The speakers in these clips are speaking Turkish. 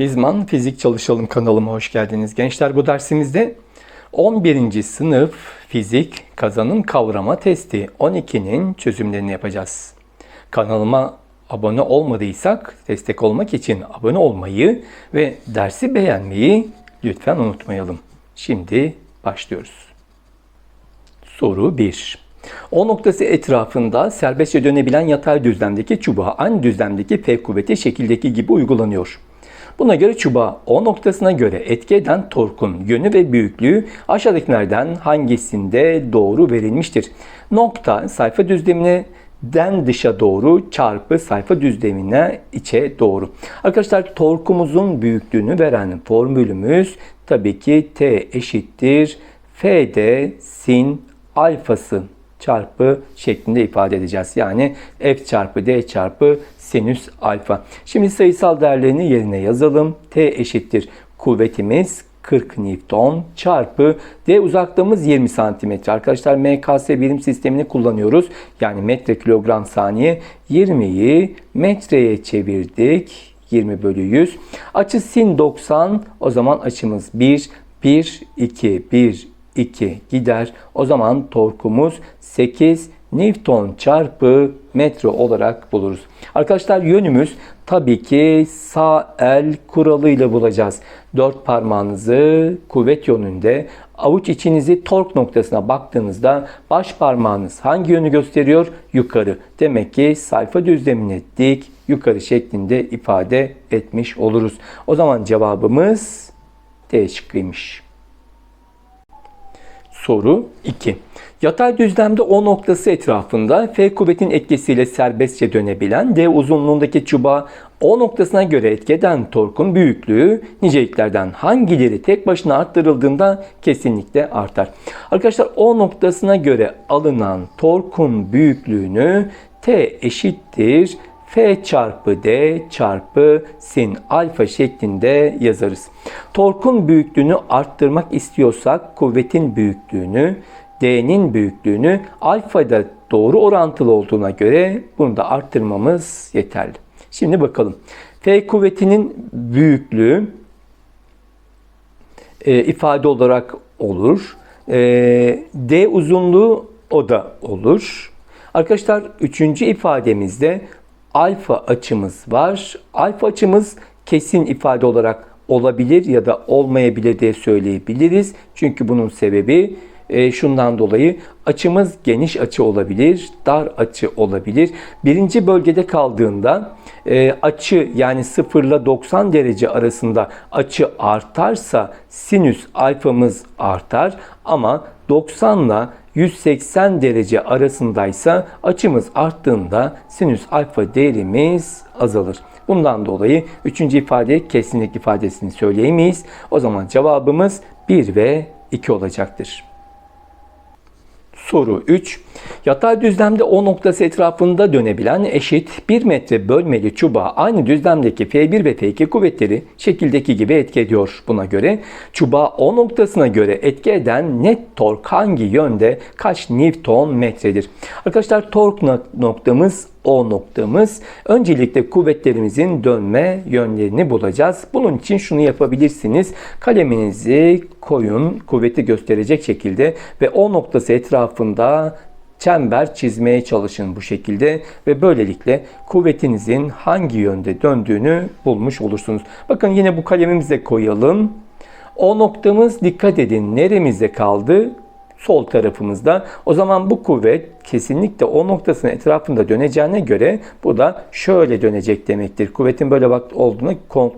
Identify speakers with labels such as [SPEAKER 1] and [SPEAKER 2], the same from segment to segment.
[SPEAKER 1] Fizman Fizik Çalışalım kanalıma hoş geldiniz. Gençler bu dersimizde 11. sınıf fizik kazanım kavrama testi 12'nin çözümlerini yapacağız. Kanalıma abone olmadıysak destek olmak için abone olmayı ve dersi beğenmeyi lütfen unutmayalım. Şimdi başlıyoruz. Soru 1. O noktası etrafında serbestçe dönebilen yatay düzlemdeki çubuğa aynı düzlemdeki F kuvveti şekildeki gibi uygulanıyor. Buna göre çubuğa O noktasına göre etki eden torkun yönü ve büyüklüğü aşağıdakilerden hangisinde doğru verilmiştir? Nokta sayfa düzlemine den dışa doğru çarpı sayfa düzlemine içe doğru. Arkadaşlar torkumuzun büyüklüğünü veren formülümüz tabii ki T eşittir F'de sin alfası çarpı şeklinde ifade edeceğiz. Yani f çarpı d çarpı sinüs alfa. Şimdi sayısal değerlerini yerine yazalım. T eşittir kuvvetimiz 40 Newton çarpı D uzaklığımız 20 santimetre. Arkadaşlar MKS birim sistemini kullanıyoruz. Yani metre kilogram saniye 20'yi metreye çevirdik. 20 bölü 100. Açı sin 90. O zaman açımız 1, 1, 2, 1, 2 gider. O zaman torkumuz 8 Newton çarpı metre olarak buluruz. Arkadaşlar yönümüz tabii ki sağ el kuralıyla bulacağız. Dört parmağınızı kuvvet yönünde avuç içinizi tork noktasına baktığınızda baş parmağınız hangi yönü gösteriyor? Yukarı. Demek ki sayfa düzlemine dik yukarı şeklinde ifade etmiş oluruz. O zaman cevabımız D şıkkıymış. Soru 2. Yatay düzlemde O noktası etrafında F kuvvetin etkisiyle serbestçe dönebilen D uzunluğundaki çubuğa O noktasına göre etki eden torkun büyüklüğü niceliklerden hangileri tek başına arttırıldığında kesinlikle artar. Arkadaşlar O noktasına göre alınan torkun büyüklüğünü T eşittir F çarpı D çarpı sin alfa şeklinde yazarız. Torkun büyüklüğünü arttırmak istiyorsak kuvvetin büyüklüğünü, D'nin büyüklüğünü alfada doğru orantılı olduğuna göre bunu da arttırmamız yeterli. Şimdi bakalım. F kuvvetinin büyüklüğü e, ifade olarak olur. E, D uzunluğu o da olur. Arkadaşlar üçüncü ifademizde alfa açımız var. Alfa açımız kesin ifade olarak olabilir ya da olmayabilir diye söyleyebiliriz. Çünkü bunun sebebi e, şundan dolayı açımız geniş açı olabilir, dar açı olabilir. Birinci bölgede kaldığında e, açı yani 0 ile 90 derece arasında açı artarsa sinüs alfamız artar ama 90 ile 180 derece arasındaysa açımız arttığında sinüs alfa değerimiz azalır. Bundan dolayı üçüncü ifade kesinlik ifadesini söyleyemeyiz. O zaman cevabımız 1 ve 2 olacaktır. Soru 3. Yatay düzlemde O noktası etrafında dönebilen eşit 1 metre bölmeli çubuğa aynı düzlemdeki F1 ve F2 kuvvetleri şekildeki gibi etki ediyor. Buna göre çubuğa O noktasına göre etki eden net tork hangi yönde kaç Newton metredir? Arkadaşlar tork noktamız o noktamız. Öncelikle kuvvetlerimizin dönme yönlerini bulacağız. Bunun için şunu yapabilirsiniz. Kaleminizi koyun kuvveti gösterecek şekilde ve o noktası etrafında çember çizmeye çalışın bu şekilde ve böylelikle kuvvetinizin hangi yönde döndüğünü bulmuş olursunuz. Bakın yine bu kalemimize koyalım. O noktamız dikkat edin neremizde kaldı? sol tarafımızda. O zaman bu kuvvet kesinlikle o noktasının etrafında döneceğine göre bu da şöyle dönecek demektir. Kuvvetin böyle bak olduğuna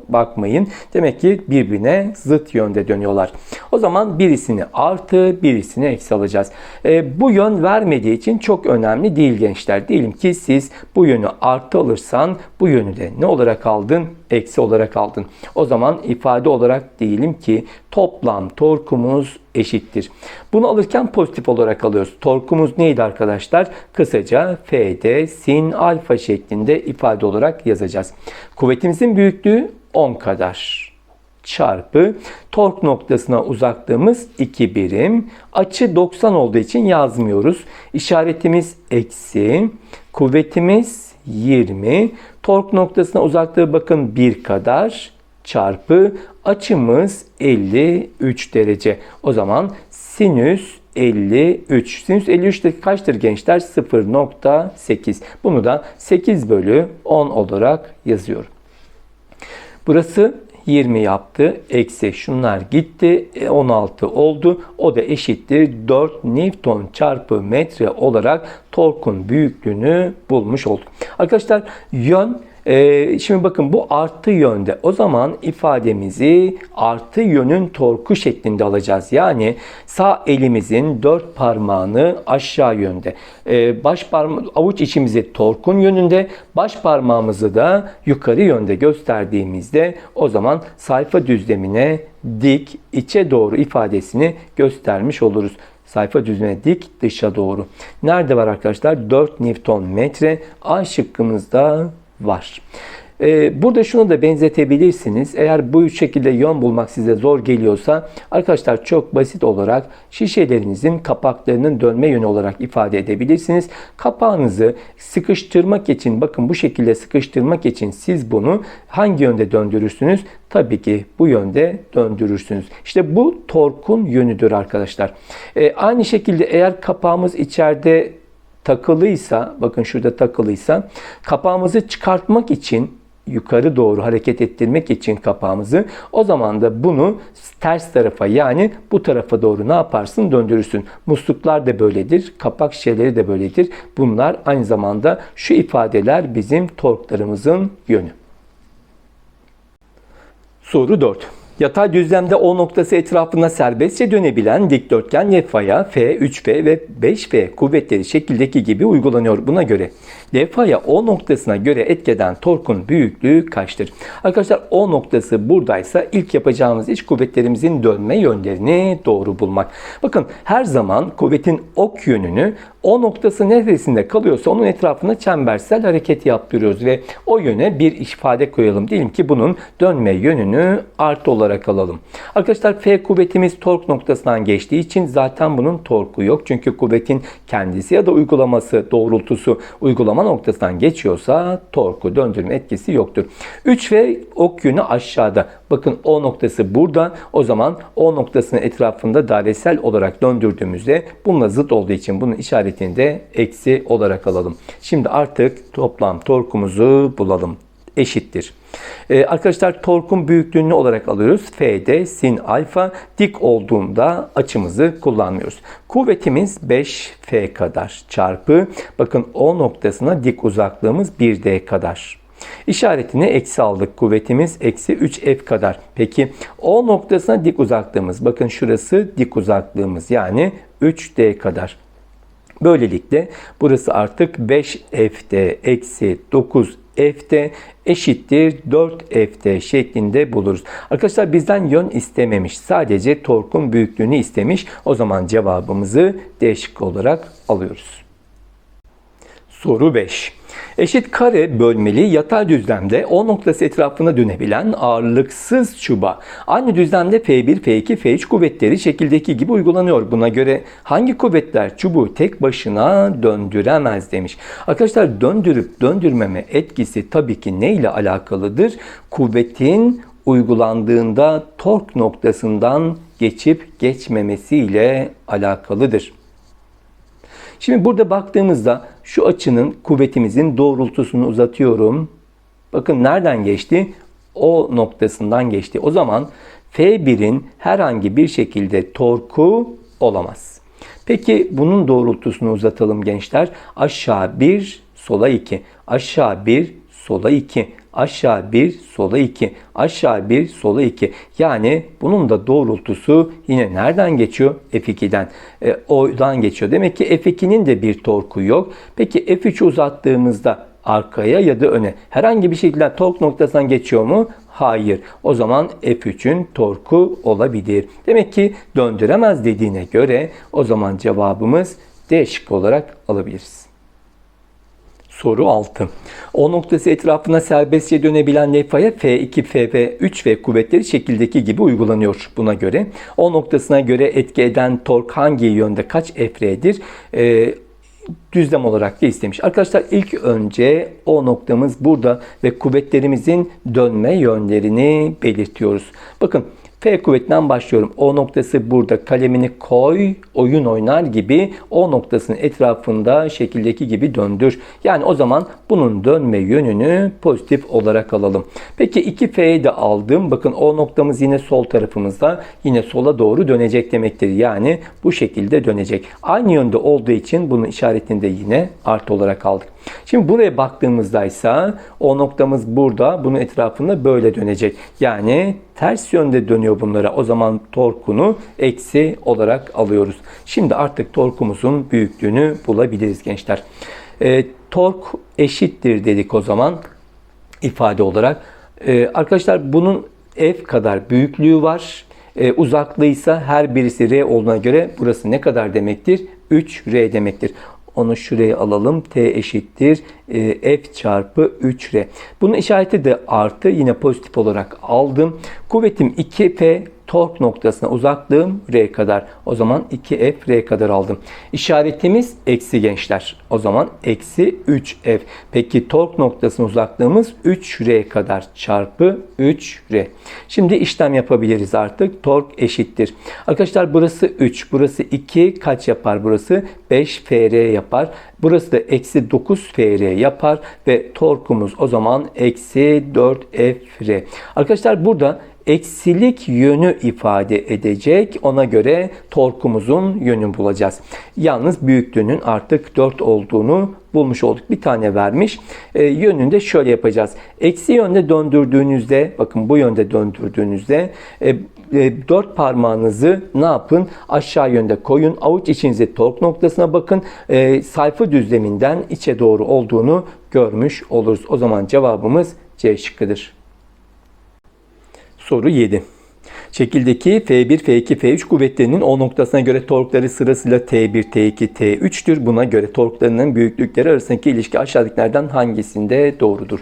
[SPEAKER 1] bakmayın. Demek ki birbirine zıt yönde dönüyorlar. O zaman birisini artı birisini eksi alacağız. E, bu yön vermediği için çok önemli değil gençler. Diyelim ki siz bu yönü artı alırsan bu yönü de ne olarak aldın? Eksi olarak aldın. O zaman ifade olarak diyelim ki toplam torkumuz eşittir. Bunu alırken pozitif olarak alıyoruz. Torkumuz neydi arkadaşlar? Kısaca F'de sin alfa şeklinde ifade olarak yazacağız. Kuvvetimizin büyüklüğü 10 kadar çarpı tork noktasına uzaklığımız 2 birim. Açı 90 olduğu için yazmıyoruz. İşaretimiz eksi. Kuvvetimiz 20. Tork noktasına uzaklığı bakın 1 kadar çarpı açımız 53 derece. O zaman sinüs 53. Sinüs 53 de kaçtır gençler? 0.8. Bunu da 8 bölü 10 olarak yazıyorum. Burası 20 yaptı. Eksi şunlar gitti. E, 16 oldu. O da eşittir 4 Newton çarpı metre olarak torkun büyüklüğünü bulmuş olduk. Arkadaşlar yön ee, şimdi bakın bu artı yönde. O zaman ifademizi artı yönün torku şeklinde alacağız. Yani sağ elimizin dört parmağını aşağı yönde. Ee, baş parma avuç içimizi torkun yönünde, baş parmağımızı da yukarı yönde gösterdiğimizde o zaman sayfa düzlemine dik içe doğru ifadesini göstermiş oluruz sayfa düzlemine dik dışa doğru. Nerede var arkadaşlar? 4 Newton metre. A şıkkımızda var. Ee, burada şunu da benzetebilirsiniz. Eğer bu üç şekilde yön bulmak size zor geliyorsa arkadaşlar çok basit olarak şişelerinizin kapaklarının dönme yönü olarak ifade edebilirsiniz. Kapağınızı sıkıştırmak için bakın bu şekilde sıkıştırmak için siz bunu hangi yönde döndürürsünüz? Tabii ki bu yönde döndürürsünüz. İşte bu torkun yönüdür arkadaşlar. Ee, aynı şekilde eğer kapağımız içeride takılıysa, bakın şurada takılıysa, kapağımızı çıkartmak için yukarı doğru hareket ettirmek için kapağımızı o zaman da bunu ters tarafa yani bu tarafa doğru ne yaparsın döndürürsün. Musluklar da böyledir. Kapak şişeleri de böyledir. Bunlar aynı zamanda şu ifadeler bizim torklarımızın yönü. Soru 4. Yatay düzlemde O noktası etrafında serbestçe dönebilen dikdörtgen levhaya F, 3F ve 5F kuvvetleri şekildeki gibi uygulanıyor. Buna göre levhaya O noktasına göre etkeden torkun büyüklüğü kaçtır? Arkadaşlar O noktası buradaysa ilk yapacağımız iş kuvvetlerimizin dönme yönlerini doğru bulmak. Bakın her zaman kuvvetin ok yönünü o noktası neresinde kalıyorsa onun etrafında çembersel hareket yaptırıyoruz ve o yöne bir ifade koyalım. Diyelim ki bunun dönme yönünü artı olarak alalım. Arkadaşlar F kuvvetimiz tork noktasından geçtiği için zaten bunun torku yok. Çünkü kuvvetin kendisi ya da uygulaması doğrultusu uygulama noktasından geçiyorsa torku döndürme etkisi yoktur. 3 ve ok yönü aşağıda. Bakın O noktası burada. O zaman O noktasının etrafında dairesel olarak döndürdüğümüzde bununla zıt olduğu için bunun işaretini de eksi olarak alalım. Şimdi artık toplam torkumuzu bulalım. Eşittir. Ee, arkadaşlar torkun büyüklüğünü olarak alıyoruz. F'de sin alfa dik olduğunda açımızı kullanmıyoruz. Kuvvetimiz 5F kadar çarpı bakın O noktasına dik uzaklığımız 1D kadar. İşaretini eksi aldık. Kuvvetimiz eksi 3F kadar. Peki O noktasına dik uzaklığımız. Bakın şurası dik uzaklığımız yani 3D kadar. Böylelikle burası artık 5F'de eksi 9 F'de eşittir 4F'de şeklinde buluruz. Arkadaşlar bizden yön istememiş. Sadece torkun büyüklüğünü istemiş. O zaman cevabımızı D şıkkı olarak alıyoruz. Soru 5. Eşit kare bölmeli yatay düzlemde O noktası etrafına dönebilen ağırlıksız çuba aynı düzlemde F1, F2, F3 kuvvetleri şekildeki gibi uygulanıyor. Buna göre hangi kuvvetler çubuğu tek başına döndüremez demiş. Arkadaşlar döndürüp döndürmeme etkisi tabii ki ne ile alakalıdır? Kuvvetin uygulandığında tork noktasından geçip geçmemesiyle alakalıdır. Şimdi burada baktığımızda şu açının kuvvetimizin doğrultusunu uzatıyorum. Bakın nereden geçti? O noktasından geçti. O zaman F1'in herhangi bir şekilde torku olamaz. Peki bunun doğrultusunu uzatalım gençler. Aşağı 1, sola 2. Aşağı 1, sola 2 aşağı 1, sola 2, aşağı 1, sola 2. Yani bunun da doğrultusu yine nereden geçiyor? F2'den. E, O'dan geçiyor. Demek ki F2'nin de bir torku yok. Peki F3'ü uzattığımızda arkaya ya da öne herhangi bir şekilde tork noktasından geçiyor mu? Hayır. O zaman F3'ün torku olabilir. Demek ki döndüremez dediğine göre o zaman cevabımız D şık olarak alabiliriz. Soru 6. O noktası etrafına serbestçe dönebilen levhaya F2, F 3 ve kuvvetleri şekildeki gibi uygulanıyor. Buna göre O noktasına göre etki eden tork hangi yönde kaç F'dir? Ee, düzlem olarak da istemiş. Arkadaşlar ilk önce o noktamız burada ve kuvvetlerimizin dönme yönlerini belirtiyoruz. Bakın F kuvvetinden başlıyorum. O noktası burada kalemini koy, oyun oynar gibi o noktasının etrafında şekildeki gibi döndür. Yani o zaman bunun dönme yönünü pozitif olarak alalım. Peki 2F'yi de aldım. Bakın o noktamız yine sol tarafımızda. Yine sola doğru dönecek demektir. Yani bu şekilde dönecek. Aynı yönde olduğu için bunun işaretini de yine artı olarak aldık. Şimdi buraya baktığımızda ise o noktamız burada. Bunun etrafında böyle dönecek. Yani ters yönde dönüyor bunlara. O zaman torkunu eksi olarak alıyoruz. Şimdi artık torkumuzun büyüklüğünü bulabiliriz gençler. E, tork eşittir dedik o zaman ifade olarak. E, arkadaşlar bunun F kadar büyüklüğü var. E, uzaklığıysa her birisi R olduğuna göre burası ne kadar demektir? 3R demektir. Onu şuraya alalım. T eşittir e, F çarpı 3R. Bunun işareti de artı. Yine pozitif olarak aldım. Kuvvetim 2F tork noktasına uzaklığım R kadar. O zaman 2F R kadar aldım. İşaretimiz eksi gençler. O zaman eksi 3F. Peki tork noktasına uzaklığımız 3R kadar çarpı 3R. Şimdi işlem yapabiliriz artık. Tork eşittir. Arkadaşlar burası 3. Burası 2. Kaç yapar burası? 5 FR yapar. Burası da eksi 9 FR yapar. Ve torkumuz o zaman eksi 4 FR. Arkadaşlar burada eksilik yönü ifade edecek. Ona göre torkumuzun yönünü bulacağız. Yalnız büyüklüğünün artık 4 olduğunu bulmuş olduk. Bir tane vermiş. E, yönünde şöyle yapacağız. Eksi yönde döndürdüğünüzde bakın bu yönde döndürdüğünüzde e, e, dört parmağınızı ne yapın? Aşağı yönde koyun. Avuç içinize tork noktasına bakın. E, sayfa düzleminden içe doğru olduğunu görmüş oluruz. O zaman cevabımız C şıkkıdır. Soru 7. Şekildeki F1, F2, F3 kuvvetlerinin O noktasına göre torkları sırasıyla T1, T2, T3'tür. Buna göre torklarının büyüklükleri arasındaki ilişki aşağıdakilerden hangisinde doğrudur?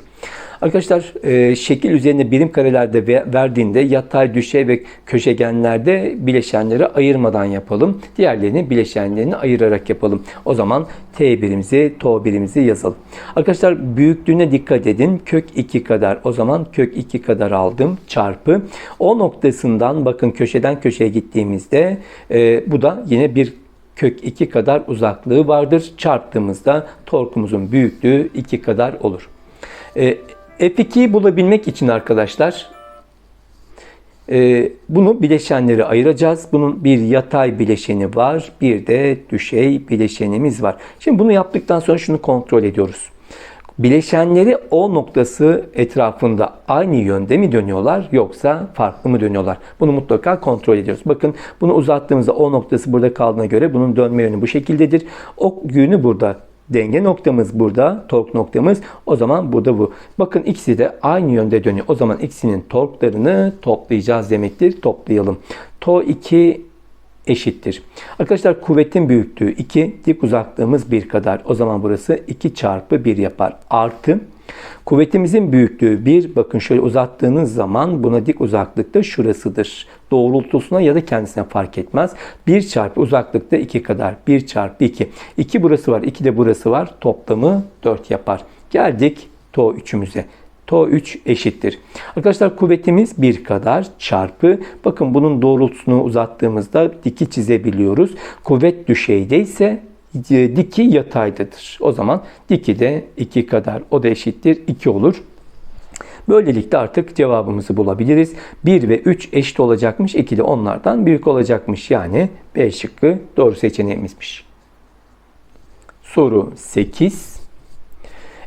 [SPEAKER 1] Arkadaşlar e, şekil üzerinde birim karelerde verdiğinde yatay, düşey ve köşegenlerde bileşenleri ayırmadan yapalım. Diğerlerini bileşenlerini ayırarak yapalım. O zaman T birimizi, To birimizi yazalım. Arkadaşlar büyüklüğüne dikkat edin. Kök 2 kadar. O zaman kök 2 kadar aldım. Çarpı. O noktasından bakın köşeden köşeye gittiğimizde e, bu da yine bir kök 2 kadar uzaklığı vardır. Çarptığımızda torkumuzun büyüklüğü 2 kadar olur. E, F2'yi bulabilmek için arkadaşlar e, bunu bileşenleri ayıracağız. Bunun bir yatay bileşeni var. Bir de düşey bileşenimiz var. Şimdi bunu yaptıktan sonra şunu kontrol ediyoruz. Bileşenleri O noktası etrafında aynı yönde mi dönüyorlar yoksa farklı mı dönüyorlar? Bunu mutlaka kontrol ediyoruz. Bakın bunu uzattığımızda O noktası burada kaldığına göre bunun dönme yönü bu şekildedir. O yönü burada Denge noktamız burada, tork noktamız. O zaman burada bu. Bakın ikisi de aynı yönde dönüyor. O zaman ikisinin torklarını toplayacağız demektir. Toplayalım. To 2 eşittir. Arkadaşlar kuvvetin büyüklüğü 2, dik uzaklığımız 1 kadar. O zaman burası 2 çarpı 1 yapar. Artı Kuvvetimizin büyüklüğü 1. Bakın şöyle uzattığınız zaman buna dik uzaklıkta şurasıdır. Doğrultusuna ya da kendisine fark etmez. 1 çarpı uzaklıkta 2 kadar. 1 çarpı 2. 2 burası var. 2 de burası var. Toplamı 4 yapar. Geldik to 3'ümüze. To 3 eşittir. Arkadaşlar kuvvetimiz 1 kadar çarpı. Bakın bunun doğrultusunu uzattığımızda diki çizebiliyoruz. Kuvvet düşeyde ise diki yataydadır. O zaman diki de 2 kadar o da eşittir 2 olur. Böylelikle artık cevabımızı bulabiliriz. 1 ve 3 eşit olacakmış. 2 de onlardan büyük olacakmış. Yani B şıkkı doğru seçeneğimizmiş. Soru 8.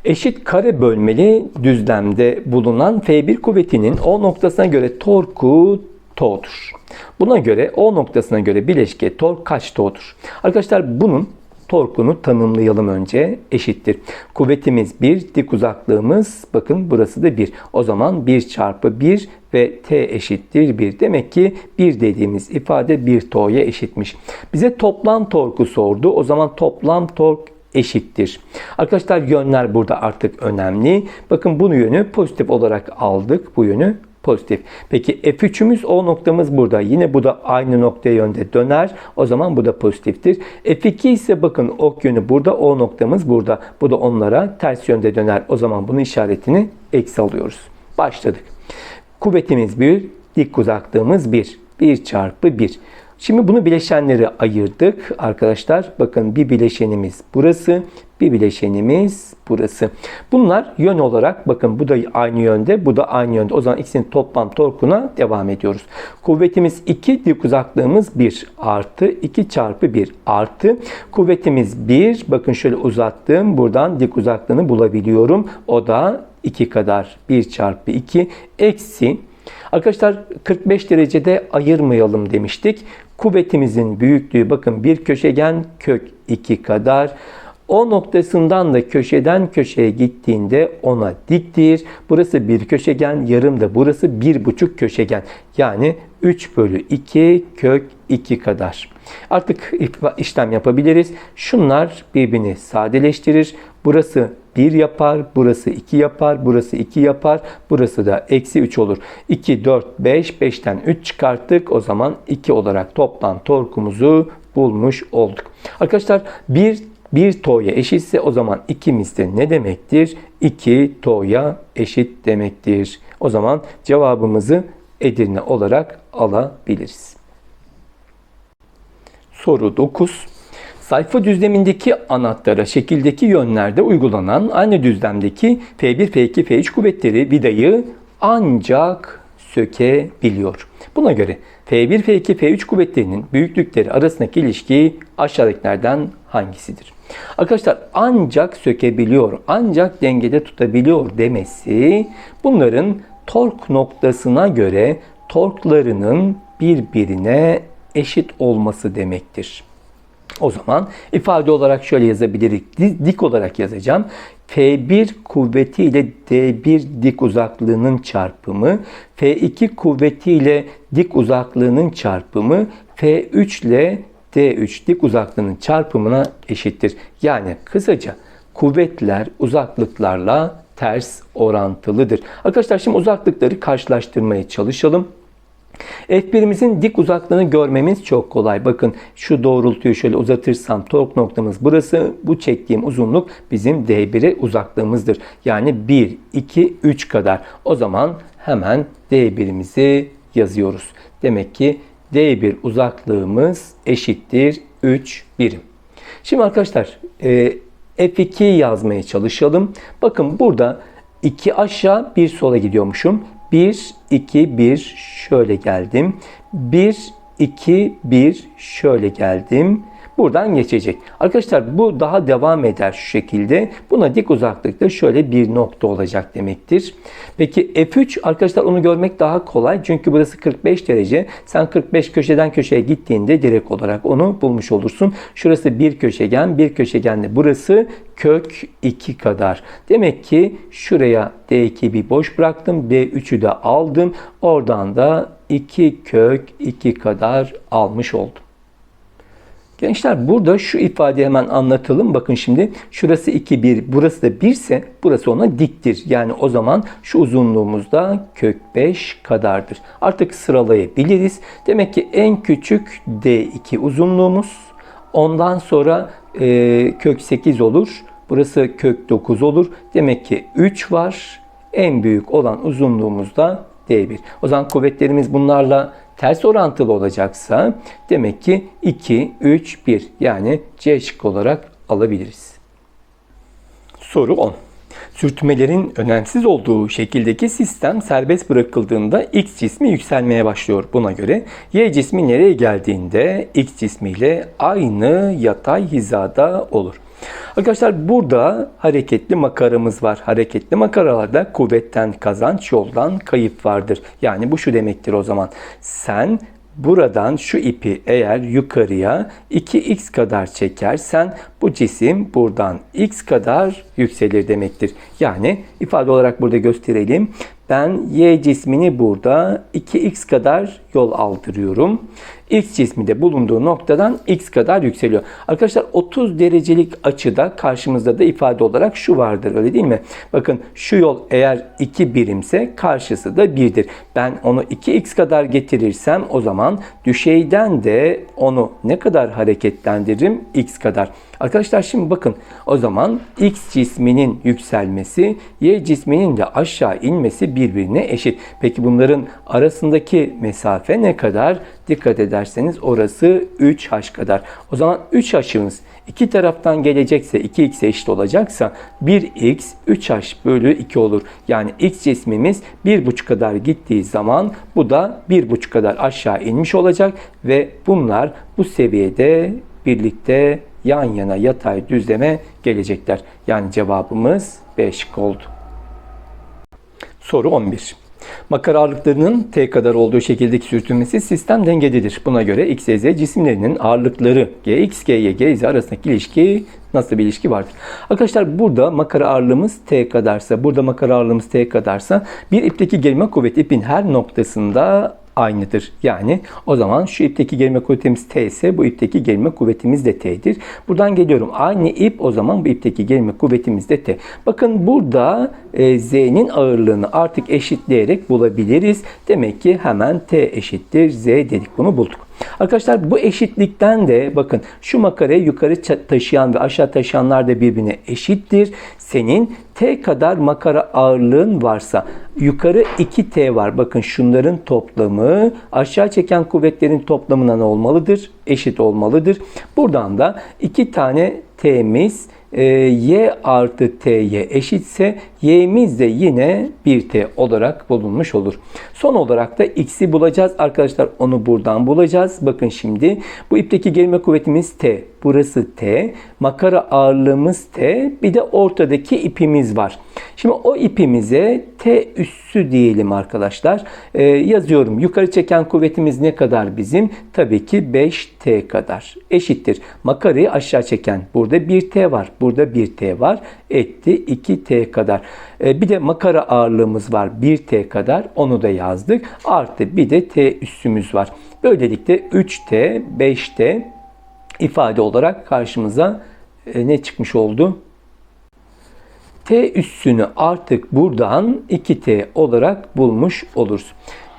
[SPEAKER 1] Eşit kare bölmeli düzlemde bulunan F1 kuvvetinin O noktasına göre torku To'dur. Buna göre O noktasına göre bileşke tork kaç To'dur? Arkadaşlar bunun torkunu tanımlayalım önce. Eşittir. Kuvvetimiz 1, dik uzaklığımız bakın burası da 1. O zaman 1 çarpı 1 ve t eşittir 1. Demek ki 1 dediğimiz ifade 1 to'ya eşitmiş. Bize toplam torku sordu. O zaman toplam tork eşittir. Arkadaşlar yönler burada artık önemli. Bakın bunu yönü pozitif olarak aldık. Bu yönü pozitif. Peki F3'ümüz O noktamız burada. Yine bu da aynı noktaya yönde döner. O zaman bu da pozitiftir. F2 ise bakın ok yönü burada. O noktamız burada. Bu da onlara ters yönde döner. O zaman bunun işaretini eksi alıyoruz. Başladık. Kuvvetimiz 1, dik uzaklığımız 1. 1 çarpı 1. Şimdi bunu bileşenleri ayırdık arkadaşlar. Bakın bir bileşenimiz burası, bir bileşenimiz burası. Bunlar yön olarak bakın bu da aynı yönde, bu da aynı yönde. O zaman ikisinin toplam torkuna devam ediyoruz. Kuvvetimiz 2, dik uzaklığımız 1 artı 2 çarpı 1 artı kuvvetimiz 1. Bakın şöyle uzattım. Buradan dik uzaklığını bulabiliyorum. O da 2 kadar 1 çarpı 2 eksi Arkadaşlar 45 derecede ayırmayalım demiştik. Kuvvetimizin büyüklüğü bakın bir köşegen kök 2 kadar. O noktasından da köşeden köşeye gittiğinde ona diktir. Burası bir köşegen, yarım da burası bir buçuk köşegen. Yani 3 bölü 2 kök 2 kadar. Artık işlem yapabiliriz. Şunlar birbirini sadeleştirir. Burası 1 yapar, burası 2 yapar, burası 2 yapar, burası da eksi 3 olur. 2, 4, 5, 5'ten 3 çıkarttık. O zaman 2 olarak toplam torkumuzu bulmuş olduk. Arkadaşlar 1 1 to'ya eşitse o zaman ikimiz de ne demektir? 2 to'ya eşit demektir. O zaman cevabımızı Edirne olarak alabiliriz. Soru 9. Sayfa düzlemindeki anahtara şekildeki yönlerde uygulanan aynı düzlemdeki F1, F2, F3 kuvvetleri vidayı ancak sökebiliyor. Buna göre F1, F2, F3 kuvvetlerinin büyüklükleri arasındaki ilişki aşağıdakilerden hangisidir? Arkadaşlar ancak sökebiliyor, ancak dengede tutabiliyor demesi bunların tork noktasına göre torklarının birbirine eşit olması demektir. O zaman ifade olarak şöyle yazabiliriz. Dik olarak yazacağım. F1 kuvveti ile D1 dik uzaklığının çarpımı, F2 kuvveti ile dik uzaklığının çarpımı, F3 ile D3 dik uzaklığının çarpımına eşittir. Yani kısaca kuvvetler uzaklıklarla ters orantılıdır. Arkadaşlar şimdi uzaklıkları karşılaştırmaya çalışalım. F1'imizin dik uzaklığını görmemiz çok kolay. Bakın şu doğrultuyu şöyle uzatırsam tork noktamız burası. Bu çektiğim uzunluk bizim D1'e uzaklığımızdır. Yani 1, 2, 3 kadar. O zaman hemen D1'imizi yazıyoruz. Demek ki D1 uzaklığımız eşittir 3 birim. Şimdi arkadaşlar e, F2 yazmaya çalışalım. Bakın burada 2 aşağı 1 sola gidiyormuşum. 1, 2, 1 şöyle geldim. 1, 2, 1 şöyle geldim. Buradan geçecek. Arkadaşlar bu daha devam eder şu şekilde. Buna dik uzaklıkta şöyle bir nokta olacak demektir. Peki F3 arkadaşlar onu görmek daha kolay. Çünkü burası 45 derece. Sen 45 köşeden köşeye gittiğinde direkt olarak onu bulmuş olursun. Şurası bir köşegen. Bir köşegenle burası kök 2 kadar. Demek ki şuraya D2 bir boş bıraktım. D3'ü de aldım. Oradan da 2 kök 2 kadar almış oldum. Gençler burada şu ifadeyi hemen anlatalım. Bakın şimdi şurası 2, 1, burası da 1 ise burası ona diktir. Yani o zaman şu uzunluğumuz da kök 5 kadardır. Artık sıralayabiliriz. Demek ki en küçük D2 uzunluğumuz. Ondan sonra e, kök 8 olur. Burası kök 9 olur. Demek ki 3 var. En büyük olan uzunluğumuz da D1. O zaman kuvvetlerimiz bunlarla ters orantılı olacaksa demek ki 2, 3, 1 yani C şık olarak alabiliriz. Soru 10. Sürtünmelerin önemsiz olduğu şekildeki sistem serbest bırakıldığında X cismi yükselmeye başlıyor. Buna göre Y cismi nereye geldiğinde X cismiyle aynı yatay hizada olur. Arkadaşlar burada hareketli makaramız var. Hareketli makaralarda kuvvetten kazanç, yoldan kayıp vardır. Yani bu şu demektir o zaman. Sen buradan şu ipi eğer yukarıya 2x kadar çekersen bu cisim buradan x kadar yükselir demektir. Yani ifade olarak burada gösterelim. Ben y cismini burada 2x kadar yol aldırıyorum. X cismi de bulunduğu noktadan X kadar yükseliyor. Arkadaşlar 30 derecelik açıda karşımızda da ifade olarak şu vardır öyle değil mi? Bakın şu yol eğer 2 birimse karşısı da 1'dir. Ben onu 2x kadar getirirsem o zaman düşeyden de onu ne kadar hareketlendiririm? x kadar. Arkadaşlar şimdi bakın o zaman x cisminin yükselmesi y cisminin de aşağı inmesi birbirine eşit. Peki bunların arasındaki mesafe ne kadar? Dikkat ederseniz orası 3h kadar. O zaman 3h'ımız iki taraftan gelecekse 2x eşit olacaksa 1x 3h bölü 2 olur. Yani x cismimiz 1,5 kadar gittiği zaman bu da 1,5 kadar aşağı inmiş olacak ve bunlar bu seviyede birlikte yan yana yatay düzleme gelecekler. Yani cevabımız B şıkkı oldu. Soru 11. Makara ağırlıklarının T kadar olduğu şekildeki sürtünmesi sistem dengededir. Buna göre X, Y, Z cisimlerinin ağırlıkları Gx, Gy, Gz arasındaki ilişki nasıl bir ilişki vardır? Arkadaşlar burada makara ağırlığımız T kadarsa, burada makara ağırlığımız T kadarsa bir ipteki gerilme kuvveti ipin her noktasında aynıdır. Yani o zaman şu ipteki gerilme kuvvetimiz T ise bu ipteki gerilme kuvvetimiz de T'dir. Buradan geliyorum. Aynı ip o zaman bu ipteki gerilme kuvvetimiz de T. Bakın burada e, Z'nin ağırlığını artık eşitleyerek bulabiliriz. Demek ki hemen T eşittir Z dedik. Bunu bulduk. Arkadaşlar bu eşitlikten de bakın şu makarayı yukarı taşıyan ve aşağı taşıyanlar da birbirine eşittir. Senin T kadar makara ağırlığın varsa yukarı 2T var. Bakın şunların toplamı aşağı çeken kuvvetlerin toplamına ne olmalıdır? Eşit olmalıdır. Buradan da 2 tane T'miz e, y artı t'ye eşitse y'miz de yine 1t olarak bulunmuş olur. Son olarak da x'i bulacağız. Arkadaşlar onu buradan bulacağız. Bakın şimdi bu ipteki gerilme kuvvetimiz t. Burası t. Makara ağırlığımız t. Bir de ortadaki ipimiz var. Şimdi o ipimize t üssü diyelim arkadaşlar. Ee, yazıyorum. Yukarı çeken kuvvetimiz ne kadar bizim? Tabii ki 5t kadar. Eşittir. Makarayı aşağı çeken. Burada 1t var. Burada 1t var. Etti 2t kadar. Ee, bir de makara ağırlığımız var. 1t kadar. Onu da yazdık. Artı bir de t üssümüz var. Böylelikle 3t, 5t ifade olarak karşımıza e, ne çıkmış oldu? T üssünü artık buradan 2T olarak bulmuş oluruz.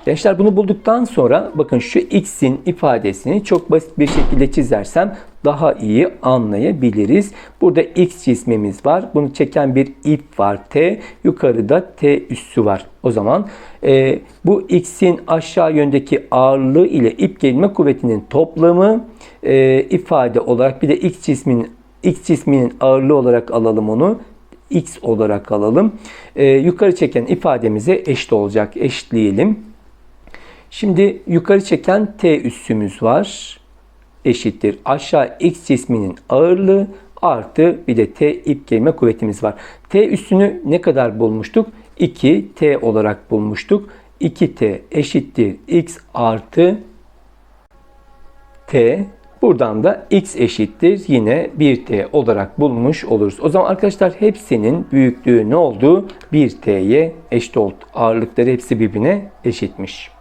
[SPEAKER 1] Gençler bunu bulduktan sonra bakın şu x'in ifadesini çok basit bir şekilde çizersem daha iyi anlayabiliriz. Burada x cismimiz var. Bunu çeken bir ip var t. Yukarıda t üssü var. O zaman e, bu x'in aşağı yöndeki ağırlığı ile ip gelme kuvvetinin toplamı e, ifade olarak bir de x cisminin x cisminin ağırlığı olarak alalım onu x olarak alalım. E, yukarı çeken ifademize eşit olacak. Eşitleyelim. Şimdi yukarı çeken t üssümüz var. Eşittir. Aşağı x cisminin ağırlığı artı bir de t ip gelme kuvvetimiz var. T üssünü ne kadar bulmuştuk? 2t olarak bulmuştuk. 2t eşittir x artı t Buradan da x eşittir yine 1t olarak bulmuş oluruz. O zaman arkadaşlar hepsinin büyüklüğü ne oldu? 1t'ye eşit oldu. Ağırlıkları hepsi birbirine eşitmiş.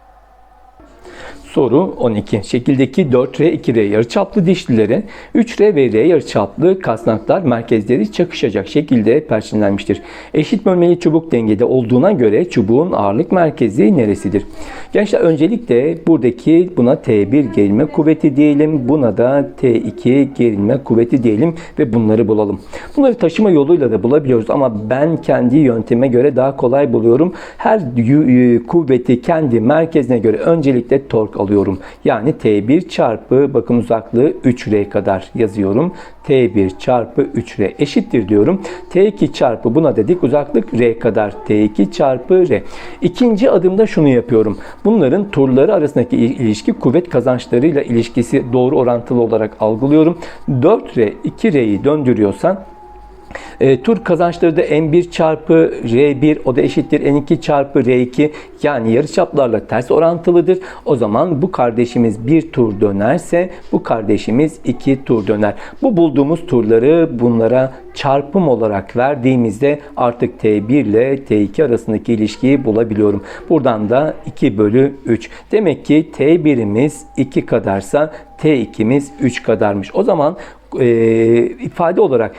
[SPEAKER 1] Soru 12. Şekildeki 4R, 2R yarıçaplı dişlilere 3R ve R yarıçaplı kasnaklar merkezleri çakışacak şekilde perçinlenmiştir. Eşit bölmeli çubuk dengede olduğuna göre çubuğun ağırlık merkezi neresidir? Gençler öncelikle buradaki buna T1 gerilme kuvveti diyelim. Buna da T2 gerilme kuvveti diyelim ve bunları bulalım. Bunları taşıma yoluyla da bulabiliyoruz ama ben kendi yönteme göre daha kolay buluyorum. Her kuvveti kendi merkezine göre öncelikle tork alıyorum. Yani T1 çarpı bakın uzaklığı 3R kadar yazıyorum. T1 çarpı 3R eşittir diyorum. T2 çarpı buna dedik uzaklık R kadar. T2 çarpı R. İkinci adımda şunu yapıyorum. Bunların turları arasındaki ilişki kuvvet kazançlarıyla ilişkisi doğru orantılı olarak algılıyorum. 4R 2R'yi döndürüyorsan E, tur kazançları da n1 çarpı r1 o da eşittir n2 çarpı r2 yani yarıçaplarla ters orantılıdır. O zaman bu kardeşimiz bir tur dönerse bu kardeşimiz iki tur döner. Bu bulduğumuz turları bunlara çarpım olarak verdiğimizde artık T1 ile T2 arasındaki ilişkiyi bulabiliyorum. Buradan da 2 bölü 3. Demek ki T1'imiz 2 kadarsa T2'miz 3 kadarmış. O zaman e, ifade olarak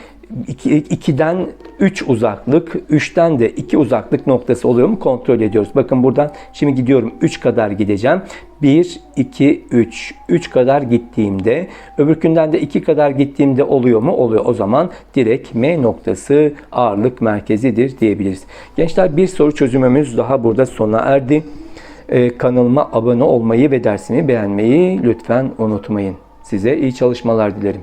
[SPEAKER 1] 2'den 3 uzaklık, 3'ten de 2 uzaklık noktası oluyor mu kontrol ediyoruz. Bakın buradan şimdi gidiyorum 3 kadar gideceğim. 1, 2, 3. 3 kadar gittiğimde öbürkünden de 2 kadar gittiğimde oluyor mu? Oluyor. O zaman direkt M noktası ağırlık merkezidir diyebiliriz. Gençler bir soru çözümümüz daha burada sona erdi. Ee, kanalıma abone olmayı ve dersimi beğenmeyi lütfen unutmayın. Size iyi çalışmalar dilerim.